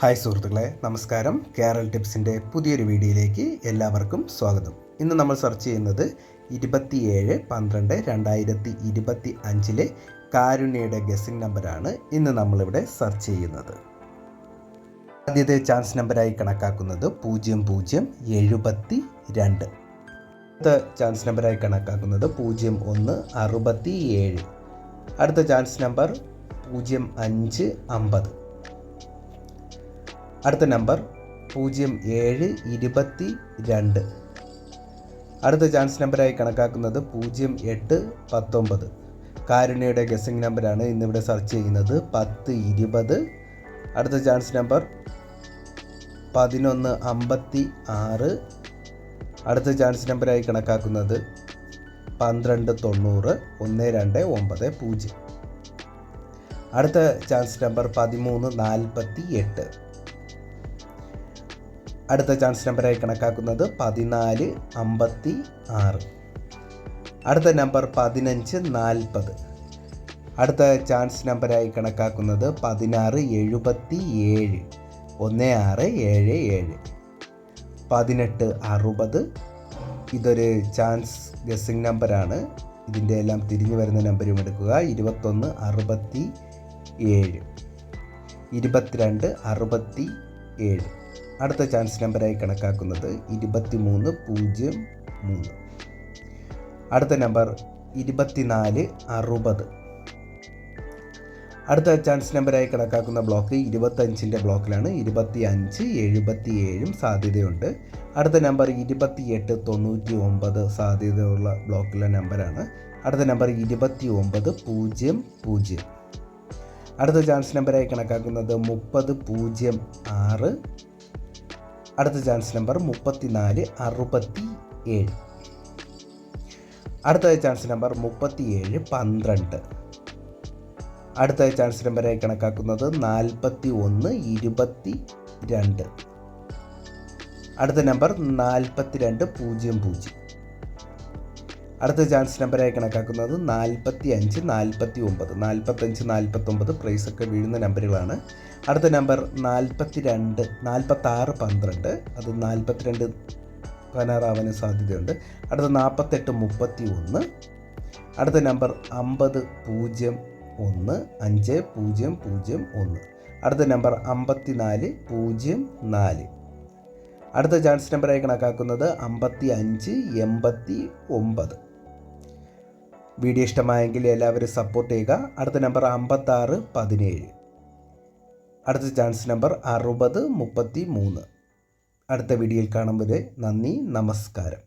Hi സുഹൃത്തുക്കളെ നമസ്കാരം. കേരൾ ടിപ്സിന്റെ പുതിയൊരു വീഡിയോയിലേക്ക് എല്ലാവർക്കും സ്വാഗതം. ഇന്ന് നമ്മൾ സെർച്ച് ചെയ്യുന്നത് ഇരുപത്തിയേഴ് പന്ത്രണ്ട് രണ്ടായിരത്തി ഇരുപത്തി അഞ്ചിലെ കാരുണ്യയുടെ ഗസിംഗ് നമ്പറാണ് ഇന്ന് നമ്മളിവിടെ സെർച്ച് ചെയ്യുന്നത്. ആദ്യത്തെ ചാൻസ് നമ്പറായി കണക്കാക്കുന്നത് പൂജ്യം പൂജ്യം എഴുപത്തി രണ്ട്. അടുത്ത ചാൻസ് നമ്പറായി കണക്കാക്കുന്നത് പൂജ്യം ഒന്ന് അറുപത്തി ഏഴ് അടുത്ത ചാൻസ് നമ്പർ പൂജ്യം അഞ്ച് അമ്പത്. അടുത്ത നമ്പർ പൂജ്യം ഏഴ് ഇരുപത്തി രണ്ട്. അടുത്ത ചാൻസ് നമ്പറായി കണക്കാക്കുന്നത് പൂജ്യം എട്ട് പത്തൊമ്പത്. കാരുണ്യയുടെ ഗസിംഗ് നമ്പറാണ് ഇന്നിവിടെ സെർച്ച് ചെയ്യുന്നത് പത്ത് ഇരുപത്. അടുത്ത ചാൻസ് നമ്പർ പതിനൊന്ന് അമ്പത്തി ആറ്. അടുത്ത ചാൻസ് നമ്പറായി കണക്കാക്കുന്നത് പന്ത്രണ്ട് തൊണ്ണൂറ് ഒന്ന് രണ്ട് ഒമ്പത് പൂജ്യം. അടുത്ത ചാൻസ് നമ്പർ പതിമൂന്ന് നാൽപ്പത്തി എട്ട്. അടുത്ത ചാൻസ് നമ്പറായി കണക്കാക്കുന്നത് പതിനാല് അമ്പത്തി ആറ്. അടുത്ത നമ്പർ പതിനഞ്ച് നാൽപ്പത്. അടുത്ത ചാൻസ് നമ്പറായി കണക്കാക്കുന്നത് പതിനാറ് എഴുപത്തി ഏഴ്. ഒന്ന് ആറ് ഏഴ് ഏഴ്. പതിനെട്ട് അറുപത്. ഇതൊരു ചാൻസ് ഗസ്സിംഗ് നമ്പറാണ് ഇതിന്റെ എല്ലാം തിരിഞ്ഞു വരുന്ന നമ്പരും എടുക്കുക. ഇരുപത്തൊന്ന് അറുപത്തി ഏഴ്. ഇരുപത്തിരണ്ട് അറുപത്തി ഏഴ്. അടുത്ത ചാൻസ് നമ്പറായി കണക്കാക്കുന്നത് ഇരുപത്തി മൂന്ന് പൂജ്യം മൂന്ന്. അടുത്ത നമ്പർ ഇരുപത്തിനാല് അറുപത്. അടുത്ത ചാൻസ് നമ്പറായി കണക്കാക്കുന്ന ബ്ലോക്ക് ഇരുപത്തഞ്ചിന്റെ ബ്ലോക്കിലാണ് ഇരുപത്തി അഞ്ച് എഴുപത്തി ഏഴും സാധ്യതയുണ്ട്. അടുത്ത നമ്പർ ഇരുപത്തിയെട്ട് തൊണ്ണൂറ്റി ഒമ്പത് സാധ്യതയുള്ള ബ്ലോക്കിലെ നമ്പറാണ് അടുത്ത നമ്പർ ഇരുപത്തി ഒമ്പത് പൂജ്യം പൂജ്യം. അടുത്ത ചാൻസ് നമ്പറായി കണക്കാക്കുന്നത് മുപ്പത് പൂജ്യം ആറ്. അടുത്ത ചാൻസ് നമ്പർ മുപ്പത്തിനാല് അറുപത്തി ഏഴ്. അടുത്ത ചാൻസ് നമ്പർ മുപ്പത്തി ഏഴ് പന്ത്രണ്ട് അടുത്ത ചാൻസ് നമ്പറായി കണക്കാക്കുന്നത് നാൽപ്പത്തി ഒന്ന് ഇരുപത്തി രണ്ട് അടുത്ത നമ്പർ നാൽപ്പത്തി രണ്ട് പൂജ്യം പൂജ്യം. അടുത്ത ചാൻസ് നമ്പറായി കണക്കാക്കുന്നത് നാൽപ്പത്തി അഞ്ച് നാൽപ്പത്തി ഒമ്പത് നാൽപ്പത്തഞ്ച് നാൽപ്പത്തൊമ്പത് പ്രൈസൊക്കെ വീഴുന്ന നമ്പറുകളാണ് അടുത്ത നമ്പർ നാൽപ്പത്തി രണ്ട് നാൽപ്പത്താറ് പന്ത്രണ്ട്. അത് നാൽപ്പത്തിരണ്ട് പതിനാറാവാൻ സാധ്യതയുണ്ട്. അടുത്ത നാൽപ്പത്തെട്ട് മുപ്പത്തി ഒന്ന് അടുത്ത നമ്പർ അമ്പത് പൂജ്യം ഒന്ന്. അഞ്ച് പൂജ്യം പൂജ്യം ഒന്ന്. അടുത്ത നമ്പർ അമ്പത്തി നാല് പൂജ്യം നാല്. അടുത്ത ചാൻസ് നമ്പറായി കണക്കാക്കുന്നത് അമ്പത്തി അഞ്ച് എൺപത്തി ഒമ്പത് വീഡിയോ ഇഷ്ടമായെങ്കിൽ എല്ലാവരും സപ്പോർട്ട് ചെയ്യുക. അടുത്ത നമ്പർ അമ്പത്താറ് പതിനേഴ്. അടുത്ത ചാൻസ് നമ്പർ അറുപത് മുപ്പത്തി മൂന്ന് അടുത്ത വീഡിയോയിൽ കാണും വരെ നന്ദി നമസ്കാരം.